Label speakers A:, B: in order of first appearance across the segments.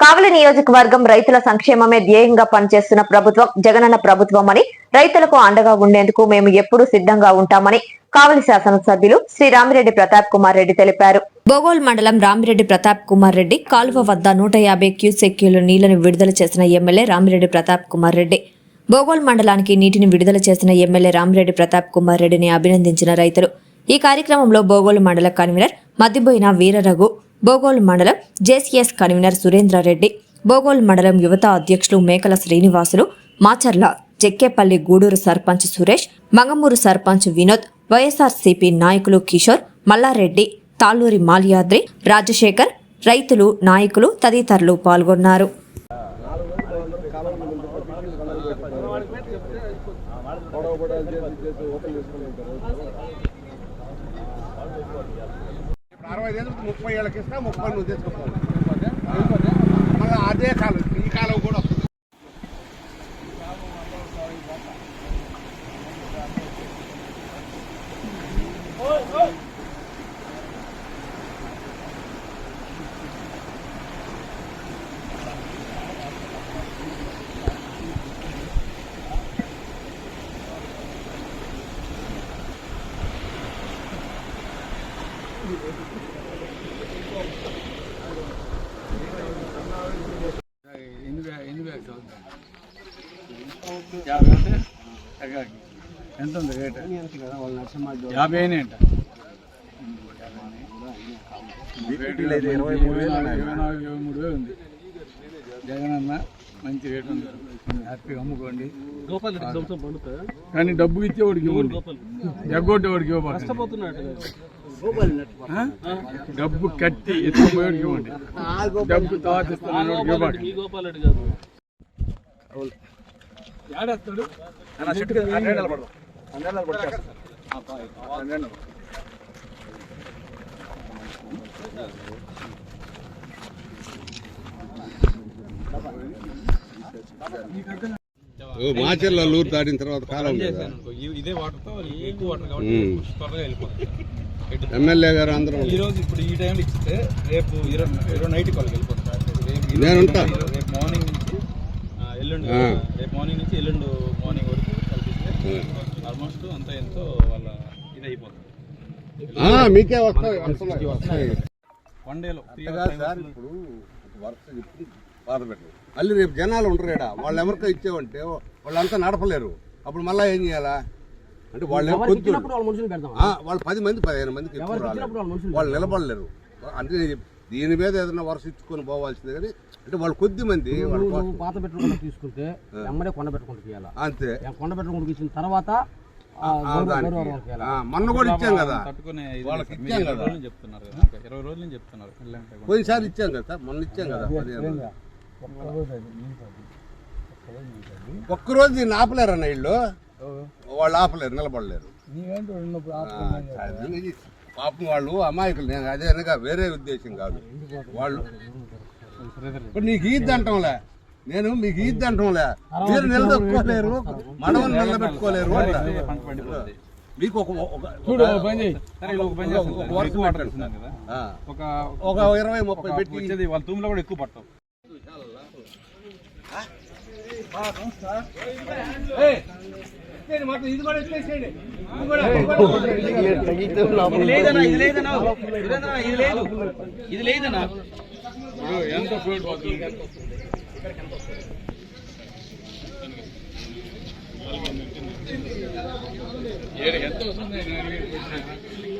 A: కావలి నియోజకవర్గం రైతుల సంక్షేమమే ధ్యేయంగా పనిచేస్తున్న ప్రభుత్వం జగనన్న ప్రభుత్వం అని రైతులకు అండగా ఉండేందుకు మేము ఎప్పుడూ సిద్ధంగా ఉంటామని కావలి శాసనసభ్యులు శ్రీ రామిరెడ్డి ప్రతాప్ కుమార్ రెడ్డి తెలిపారు. బోగోల్ మండలం రామిరెడ్డి ప్రతాప్ కుమార్ రెడ్డి కాలువ వద్ద నూట యాభై క్యూసెక్యూల నీళ్ళను విడుదల చేసిన ఎమ్మెల్యే రామిరెడ్డి ప్రతాప్ కుమార్ రెడ్డి. బోగోల్ మండలానికి నీటిని విడుదల చేసిన ఎమ్మెల్యే రామిరెడ్డి ప్రతాప్ కుమార్ రెడ్డిని అభినందించిన రైతులు. ఈ కార్యక్రమంలో బోగోలు మండల కన్వీనర్ మద్దిబోయిన వీరరఘు బోగోల్ మండలం జేసీఎస్ కన్వీనర్ సురేంద్రారెడ్డి బోగోల్ మండలం యువత అధ్యక్షులు మేకల శ్రీనివాసులు మాచర్ల చెక్కేపల్లి గూడూరు సర్పంచ్ సురేష్ మంగమూరు సర్పంచ్ వినోద్ వైఎస్ఆర్సీపీ నాయకులు కిషోర్ మల్లారెడ్డి తాళ్ళూరి మాల్యాద్రి రాజశేఖర్ రైతులు నాయకులు తదితరులు పాల్గొన్నారు.
B: అరవై ఏళ్ళు ముప్పై ఏళ్ళకి ఇస్తా ముప్పై నువ్వు తెచ్చుకోవాలి మళ్ళీ అదే కాలం
C: యాభై అంటే ఎంత ఉంది రేట్ యాభై అయినా అంట ఇరవై నాలుగు ఇరవై మూడు వేలు ఉంది జగన్ అన్న మంచి రేట్ ఉంది హ్యాపీగా అమ్ముకోండి కానీ డబ్బు ఇచ్చే వాడికి ఇవ్వండి ఎగ్గొట్టే వాడికి ఆ? డబ్బు కట్టి ఎత్తుకుపోయేవాడికి ఇవ్వండి డబ్బు ఏడేస్తాడు
B: మాచర్ల లూరు దాటిన తర్వాత కాలం
D: ఇదే వాటర్తో ఎక్కువ వాటర్ కాబట్టి
B: ఉమ్.
D: త్వరగా వెళ్ళిపోతుంది
B: ఎమ్మెల్యే గారు అందరం
D: ఈ రోజు ఇప్పుడు ఈ టైంలో ఇస్తే రేపు ఈరోజు నైట్ వాళ్ళకి ఈరోజు
B: నేను.
D: ఈరోజు- రేపు మార్నింగ్ నుంచి ఆ, ఎల్లుండి
B: ఆ.
D: రేపు మార్నింగ్ నుంచి ఎల్లుండి మార్నింగ్ వరకు కలిపిస్తే ఆల్మోస్ట్ అంతా ఎంతో వాళ్ళ ఇది అయిపోతుంది
B: ఆ, మీకే వస్తాయి
D: వన్ డేలో
B: సార్ ఇప్పుడు వరుస చెప్పి బాధ పెట్టరు మళ్ళీ రేపు జనాలు ఉంటారు ఈడ వాళ్ళు ఎవరికో ఇచ్చేవంటే వాళ్ళంతా నడపలేరు. అప్పుడు మళ్ళీ ఏం చేయాలా? అంటే వాళ్ళు కొంచెం ఆ, వాళ్ళు పది మంది పదిహేను మందికి. వాళ్ళు నిలబడలేరు. అంటే దీని మీద ఏదైనా వరుస ఇచ్చుకొని పోవాల్సిందే కానీ అంటే వాళ్ళు కొద్ది మంది వాళ్ళ.
E: పాత పెట్టుకుంటూ తీసుకుంటే ఎమ్మడే కొండ పెట్టుకుంటూ
B: అంతే.
E: కొండ పెట్టుకుంటూ ఇచ్చిన తర్వాత
B: మొన్న కూడా ఇచ్చాం కదా. వాళ్ళకి. ఇచ్చాం కదా.
D: చెప్తున్నారు కదా. ఇరవై రోజుల చెప్తున్నారు.
B: పోయినసారి ఇచ్చాం కదా మొన్న ఇచ్చాం కదా. ఒక్కరోజు దీన్ని ఆపలేరన్న ఇల్లు వాళ్ళు ఆపలేరు నిలబడలేరు. పాపం వాళ్ళు అమాయకులు. నేను అదే అనగా వేరే ఉద్దేశం కాదు. వాళ్ళు ఇప్పుడు నీకు ఈద్ అంటంలే నేను మీకు ఈద్ అంటంలే మీరు నిలదొక్కుకోలేరు. మనవని నిలబెట్టుకోలేరు మీకు ఒక
C: చూడు
D: ఒక పని
B: ఇరవై ముప్పై పెట్టి
D: వచ్చేది వాళ్ళ తూములో కూడా ఎక్కువ పడతాం ఇది లేదన్నా ఇది లేదన్నా ఇది లేదు. ఇది లేదన్నా.
C: ఎంత వస్తుంది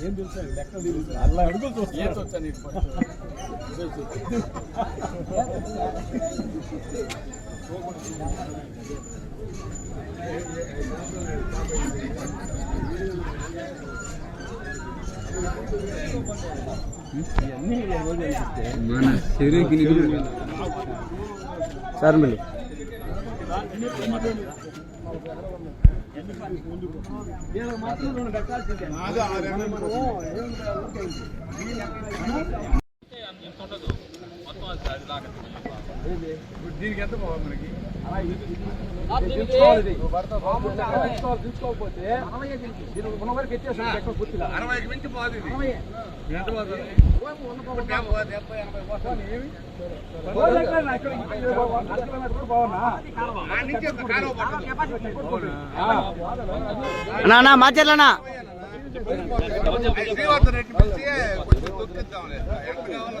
D: మన చేతుల ప్రకారం మనం
E: మీరు రండి మీరు ఎంత సార్
C: మొత్తం అది చార్మిల్ దీనికి ఎంత పోవాలి మనకి?
E: తీసుకోకపోతే దీనికి ఉన్న వరకు ఎత్తేసాను ఎక్కడ గుర్తులా
B: అరవైకి మించి ఇది.
C: ఎంత.
E: నా
B: శ్రీవర్ధన్ రెడ్డి పిలిచి కొంచెం తొక్కిద్దాంలే. ఎంత కావాలో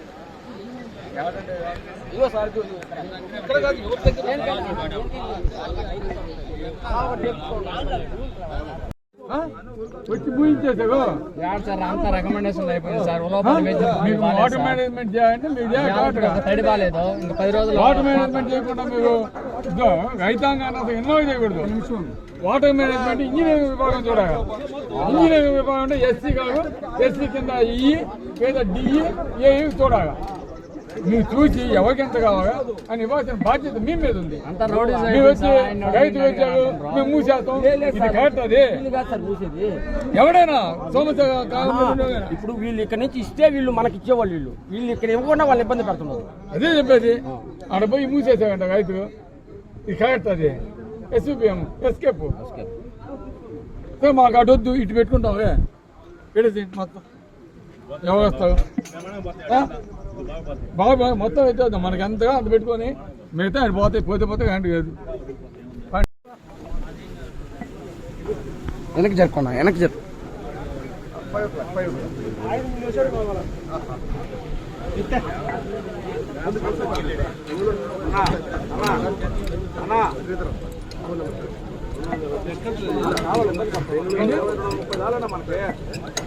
E: ఇదిగో, ఇక్కడ కాదు యువత దగ్గర
C: వచ్చి పూజించేసావు
E: సార్ అంతా రికమెండేషన్ అయిపోయింది సార్
C: వాటర్ మేనేజ్మెంట్ చేయాలంటే మీరు
E: తడి బాగాలేదు ఇంకా పది రోజులు
C: వాటర్ మేనేజ్మెంట్ చేయకుండా మీరు ఇదో రైతాంగాన్ని అసలు ఎన్నో చేయకూడదు వాటర్ మేనేజ్మెంట్ ఇంజనీరింగ్ విభాగం చూడాలి ఇంజనీరింగ్ విభాగం అంటే ఎస్సీ కాదు ఎస్సీ కింద ఈ లేదా డిఈ ఏ చూడాలి మీరు చూసి ఎవరికి ఎంత కావాలా అని ఇవ్వాల్సిన బాధ్యత మీ మీద ఉంది.
E: notice
C: మీరు వచ్చి రైతు వచ్చారు మేము మూసేస్తాం. ఇది కరెక్ట్ అది? ఎవడైనా.
E: ఇప్పుడు వీళ్ళు ఇక్కడ నుంచి ఇస్తే వీళ్ళు మనకి ఇచ్చేవాళ్ళు వీళ్ళు. వీళ్ళు ఇక్కడ ఇవ్వకుండా వాళ్ళు ఇబ్బంది పెడుతున్నారు.
C: అదే చెప్పేది. ఆడ పోయి మూసేసాడంట రైతు. ఇది కరెక్ట్ అది. ఎస్యూపిఎం ఎస్కేప్ మాకు అటు వద్దు ఇటు పెట్టుకుంటావే పెడేసి మొత్తం. ఎవరు వస్తారు? బాగా బాగా మొత్తం అయితే వద్దాం. మనకి ఎంతగా అంత పెట్టుకొని మిగతా ఆయన పోతే పోతే పోతే గంట కాదు.
E: వెనక్కి జరుపుకున్నా వెనక్కి జరుపు.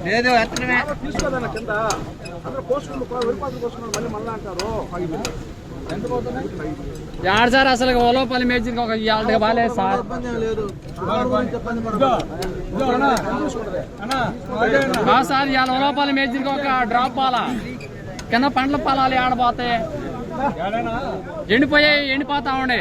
B: లేదు ఎత్తడమే
E: తీసుకోదన్న కింద
F: యాడ్ సార్ అసలు ఓలోపల్లి మేజిక్ ఒక ఇవాళ బాగాలేదు సార్. కాదు సార్ ఇవాళ ఓలోపల్లి మేజిక్ ఒక డ్రాప్ పాల. కింద పండ్ల పొలాలు ఆడబోతాయి
C: ఏడైనా?
F: ఎండిపోయాయి ఎండిపోతా ఉండే.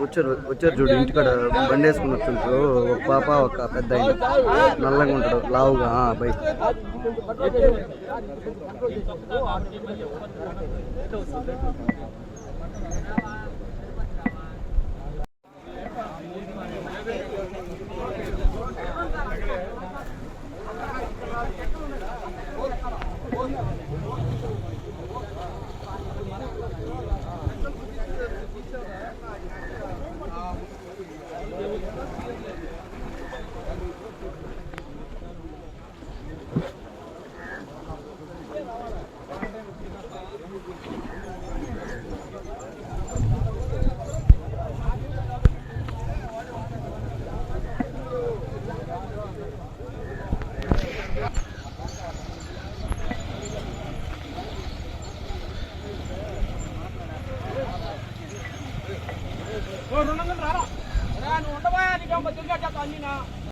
G: వచ్చారు వచ్చారు చూడు ఇంటికాడ బండి వేసుకుని వచ్చుంటారు ఒక పాప ఒక పెద్ద ఆయన. నల్లగా ఉంటాడు లావుగా బయట